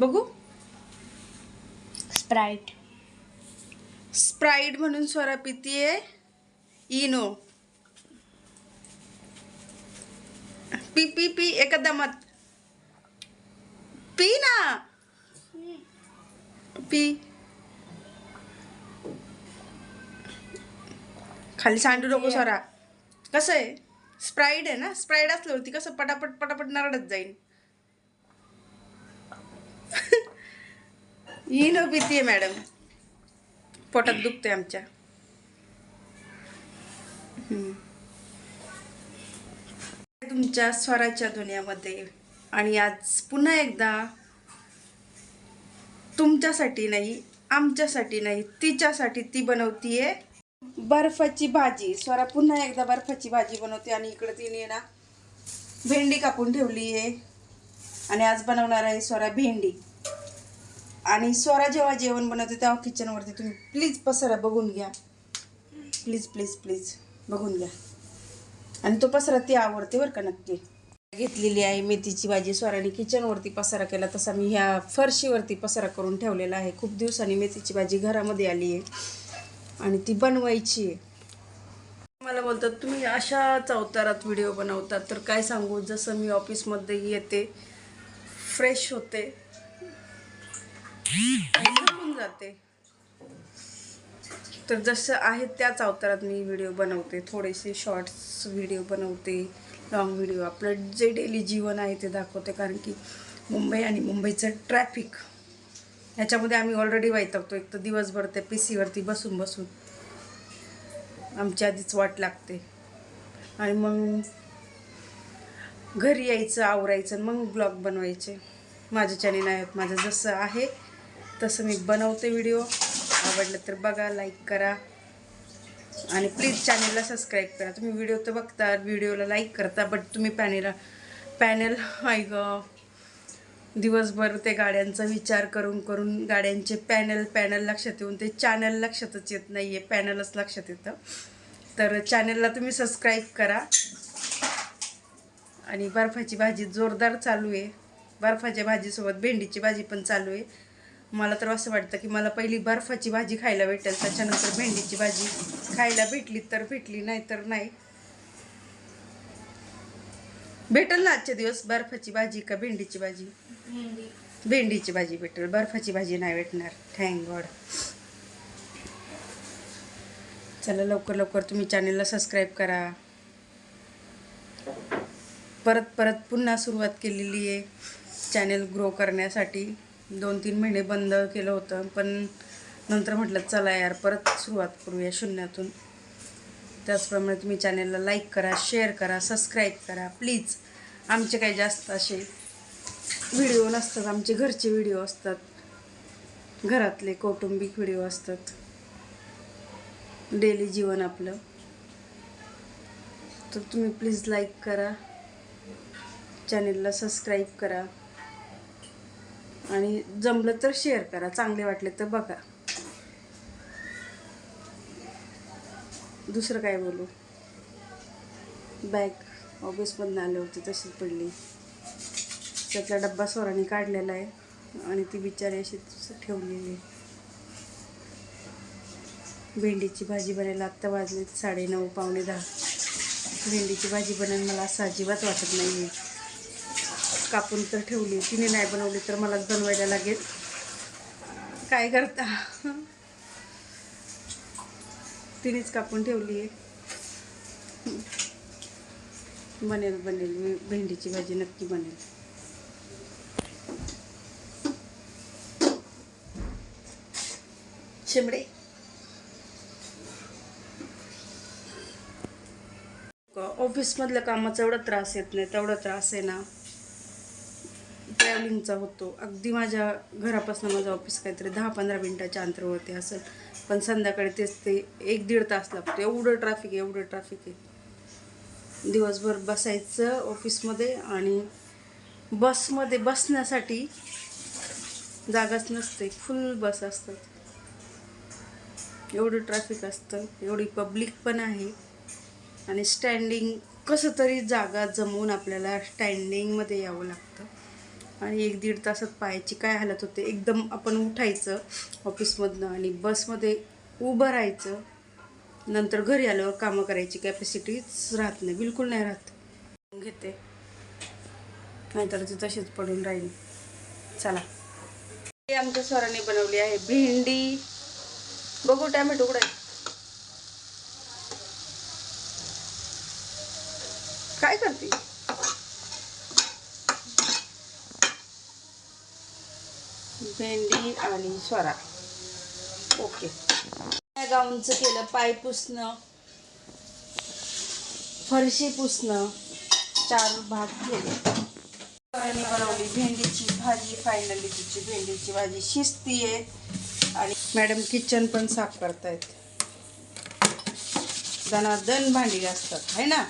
बघू? Sprite Sprite म्हणून स्वरा पितीये इनो पी पी पी एका दमात. पी ना? पी. खाली सांडू नको स्वरा. कसं आहे? स्प्राईड आहे ना? स्प्राईड असल्यावरती कसं पटापट पटापट नरडत जाईल इनो पितीये मॅडम. पोटात दुखते आमच्या. तुमच्या स्वराच्या दुनियामध्ये आणि आज पुन्हा एकदा तुमच्यासाठी नाही आमच्यासाठी नाही तिच्यासाठी ती बनवतीये बर्फाची भाजी. स्वरा पुन्हा एकदा बर्फाची भाजी बनवते आणि इकडं तिने ना भेंडी कापून ठेवली आहे आणि आज बनवणार आहे स्वरा भेंडी. आणि स्वरा जेव्हा जेवण बनवते तेव्हा किचनवरती तुम्ही प्लीज पसारा बघून घ्या. प्लीज प्लीज प्लीज बघून घ्या. आणि तो पसारा ती आवडते बरं का नक्की. घेतलेली आहे मेथीची भाजी. स्वराने किचनवरती पसारा केला तसा मी ह्या फरशीवरती पसारा करून ठेवलेला आहे. खूप दिवसांनी मेथीची भाजी घरामध्ये आली आहे. आणि ती बनवायची आहे. मला बोलतात तुम्ही अशाच अवतारात व्हिडिओ बनवतात तर काय सांगू? जसं मी ऑफिसमध्ये येते फ्रेश होते. होऊन जाते. तर जसं आहे त्याच अवतारात मी व्हिडिओ बनवते. थोडेसे शॉर्ट्स व्हिडिओ बनवते लॉंग व्हिडिओ आपलं जे डेली जीवन आहे ते दाखवते. कारण की मुंबई आणि मुंबईचं ट्रॅफिक ह्याच्यामध्ये आम्ही ऑलरेडी वैतागतो. एक तर दिवसभर त्या पी सीवरती बसून बसून आमची आधीच वाट लागते. आणि मग घरी यायचं आवरायचं मग ब्लॉग बनवायचे. माझ्याच्याने नाही आहेत. माझं जसं आहे तसं मी बनवते व्हिडिओ. आवडलं तर बघा लाईक करा. आणि प्लीज चॅनेलला सबस्क्राईब करा. तुम्ही व्हिडिओ तर बघता व्हिडिओला लाईक करता बट तुम्ही पॅनेला पॅनेल आहे गं. दिवसभर ते गाड्यांचा विचार करून करून गाड्यांचे पॅनल पॅनल लक्षात येऊन ते चॅनल लक्षातच येत नाही आहे पॅनलच लक्षात येतं. तर चॅनलला तुम्ही सबस्क्राईब करा. आणि बर्फाची भाजी जोरदार चालू आहे. बर्फाच्या भाजीसोबत भेंडीची भाजी पण चालू आहे. मला तर असं वाटतं की मला पहिली बर्फाची भाजी खायला भेटेल त्याच्यानंतर भेंडीची भाजी खायला भेटली तर भेटली नाही तर नाही. भेटेल ना आजचे दिवस? बर्फाची भाजी का भेंडीची भाजी? भेंडीची भाजी भेटेल. बर्फाची भाजी नाही भेटणार. थँक गॉड चला लवकर लवकर तुम्ही चॅनलला सबस्क्राईब करा. परत परत पुन्हा सुरुवात केलेली आहे. चॅनेल ग्रो करण्यासाठी. दोन तीन महिने बंद केलं होतं पण नंतर म्हटलं चला यार परत सुरुवात करूया शून्यातून. त्याचप्रमाणे तुम्ही चॅनेलला लाईक करा शेअर करा सबस्क्राईब करा. प्लीज आमचे काही जास्त असे व्हिडिओ नसतात आमचे घरचे व्हिडिओ असतात. घरातले कौटुंबिक व्हिडिओ असतात. डेली जीवन आपलं. तर तुम्ही प्लीज लाईक करा. चॅनेलला सबस्क्राईब करा. आणि जमलं तर शेअर करा. चांगले वाटले तर बघा. दुसरं काय बोलू? बॅग ऑफिसमधून आले होते तशीच पडली. त्यातला डब्बा स्वराने काढलेला आहे. आणि ती बिचारी अशी ठेवलेली आहे. भेंडीची भाजी बनायला आत्ता वाजले साडेनऊ पावणे दहा. भेंडीची भाजी बनायला मला असं अजिबात वाटत नाही आहे कापून तर ठेवली. तिने नाही बनवली तर मलाच बनवायला लागेल. काय करता? तिनेच कापून ठेवली आहे. बनेल बनेल. मी भेंडीची भाजी नक्की बनेल. शिमडे ऑफिसमधल्या कामाचा एवढा त्रास येत नाही तेवढा त्रास आहे ना. ट्रॅव्हलिंगचा होतो. अगदी माझ्या घरापासून माझं ऑफिस काहीतरी दहा पंधरा मिनटाच्या अंतरावरती असेल. पण संध्याकाळी तेच ते एक दीड तास लागतो. एवढं ट्रॅफिक आहे एवढं ट्रॅफिक आहे. दिवसभर बसायचं ऑफिसमध्ये आणि बसमध्ये बसण्यासाठी जागाच नसते. फुल बस असतात. एवढं ट्रॅफिक असतं. एवढी पब्लिक पण आहे. आणि स्टँडिंग कसं तरी जागा जमवून आपल्याला स्टँडिंगमध्ये यावं लागतं. आणि एक दीड तासात पायाची काय हालत होते एकदम आपण उठायचं ऑफिसमधनं आणि बसमध्ये उभं राहायचं. नंतर घरी आल्यावर कामं करायची कॅपॅसिटीच राहत नाही बिलकुल नाही राहत. घेते. नाहीतर ती तशीच पडून राहील. चला. हे आमच्या स्वराने बनवली आहे भेंडी. बघू टॅमॅटो उघडाय काय करते? भेंडी आणि स्वरा. ओके. गाऊनचं केलं पाय पुसणं. फरशी पुसणं. चार भाग केले. स्वराने बनवली भेंडीची भाजी. फायनली तिची भेंडीची भाजी शिस्ती आहे आणि मॅडम किचन पण साफ करतायत. दनादन भांडी असतात है ना?